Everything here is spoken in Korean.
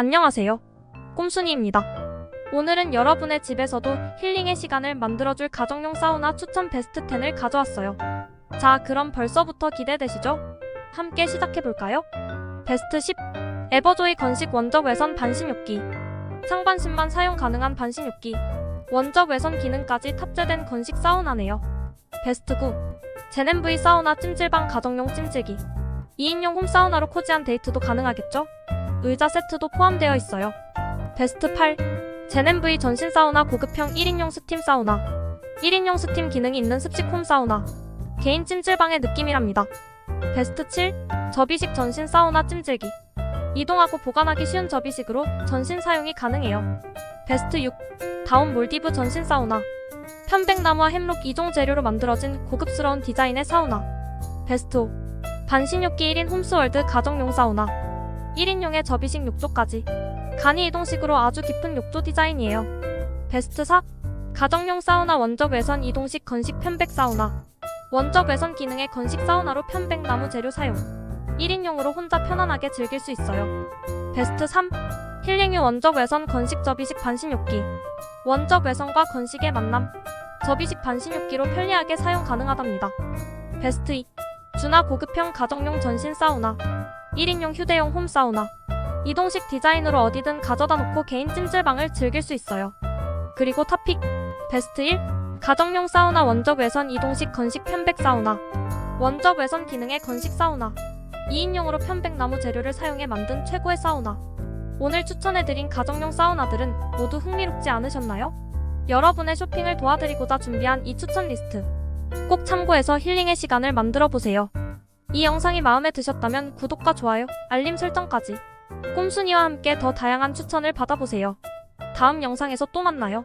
안녕하세요. 꼼순이입니다. 오늘은 여러분의 집에서도 힐링의 시간을 만들어줄 가정용 사우나 추천 베스트 10을 가져왔어요. 자, 그럼 벌써부터 기대되시죠? 함께 시작해볼까요? 베스트 10. 에버조이 건식 원적 외선 반신욕기. 상반신만 사용 가능한 반신욕기. 원적 외선 기능까지 탑재된 건식 사우나네요. 베스트 9. 제넨브이 사우나 찜질방 가정용 찜질기. 2인용 홈사우나로 코지한 데이트도 가능하겠죠? 의자 세트도 포함되어 있어요. 베스트 8. 제넨브이 전신 사우나 고급형 1인용 스팀 사우나. 1인용 스팀 기능이 있는 습식 홈 사우나. 개인 찜질방의 느낌이랍니다. 베스트 7. 접이식 전신 사우나 찜질기. 이동하고 보관하기 쉬운 접이식으로 전신 사용이 가능해요. 베스트 6. 다운 몰디브 전신 사우나. 편백나무와 햄록 2종 재료로 만들어진 고급스러운 디자인의 사우나. 베스트 5. 반신욕기 1인 홈스월드 가정용 사우나. 1인용의 접이식 욕조까지. 간이 이동식으로 아주 깊은 욕조 디자인이에요. 베스트 4. 가정용 사우나 원적 외선 이동식 건식 편백 사우나. 원적 외선 기능의 건식 사우나로 편백 나무 재료 사용. 1인용으로 혼자 편안하게 즐길 수 있어요. 베스트 3. 힐링유 원적 외선 건식 접이식 반신욕기. 원적 외선과 건식의 만남. 접이식 반신욕기로 편리하게 사용 가능하답니다. 베스트 2. 준하 고급형 가정용 전신 사우나. 1인용 휴대용 홈 사우나. 이동식 디자인으로 어디든 가져다 놓고 개인 찜질방을 즐길 수 있어요. 그리고 탑픽. 베스트 1. 가정용 사우나 원적 외선 이동식 건식 편백 사우나. 원적 외선 기능의 건식 사우나. 2인용으로 편백 나무 재료를 사용해 만든 최고의 사우나. 오늘 추천해드린 가정용 사우나들은 모두 흥미롭지 않으셨나요? 여러분의 쇼핑을 도와드리고자 준비한 이 추천 리스트. 꼭 참고해서 힐링의 시간을 만들어 보세요. 이 영상이 마음에 드셨다면 구독과 좋아요, 알림 설정까지. 꼼순이와 함께 더 다양한 추천을 받아보세요. 다음 영상에서 또 만나요.